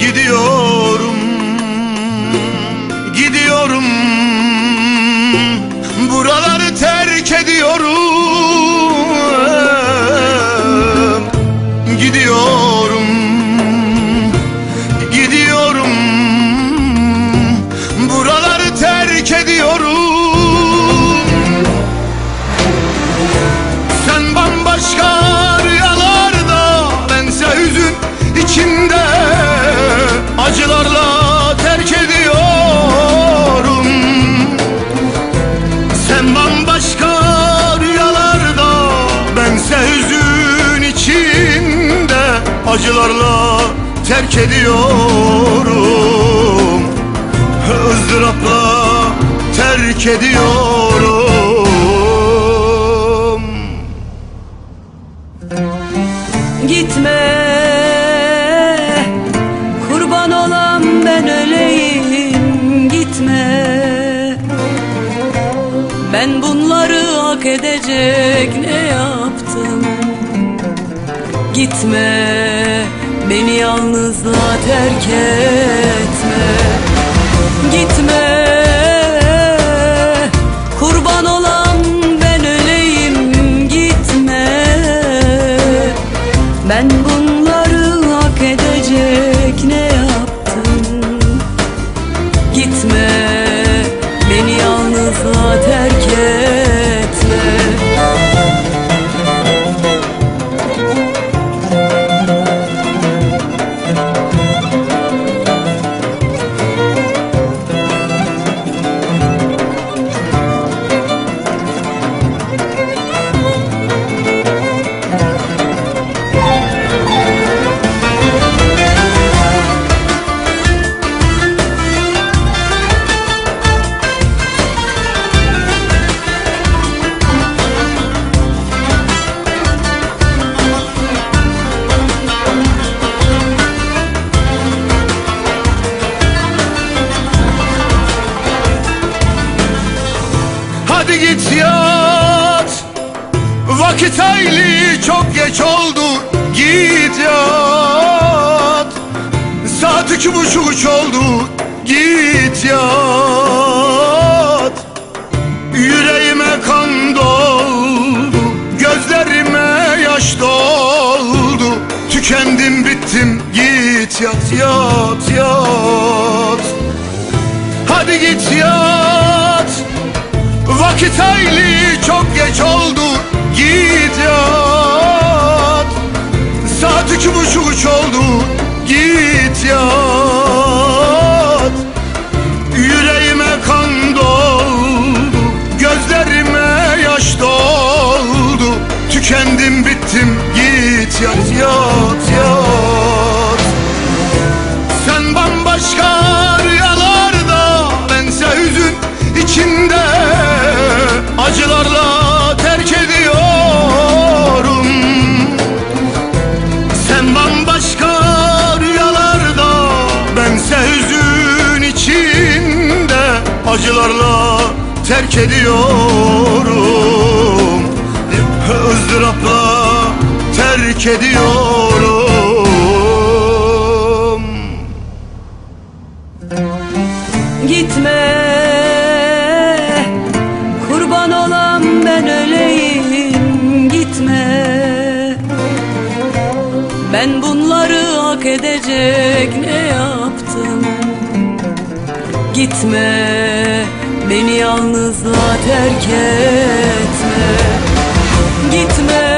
Gidiyorum Gidiyorum. Buraları terk ediyorum. Gidiyorum Gidiyorum. Buraları terk ediyorum. Acılarla terk ediyorum. Izdırapla terk ediyorum. Gitme Kurban olan ben öleyim. Gitme Ben bunları hak edecek ne yaptım? Gitme Beni yalnızlığa terk etme. Gitme git yat Vakit hayli çok geç oldu. Git yat. Saat iki buçuk üç oldu. Git yat. Yüreğime kan doldu. Gözlerime yaş doldu. Tükendim bittim. Git yat yat yat. Hadi git yat Vakit hayli çok geç oldu Git yat. Saat iki buçuk üç oldu Git yat. Yüreğime kan doldu Gözlerime yaş doldu. Tükendim bittim Git yat yat Acılarla terk ediyorum. Izdırapla terk ediyorum. Gitme Kurban olan ben öleyim. Gitme Ben bunları hak edecek ne yaptım Gitme Beni yalnızlığa terk etme. Gitme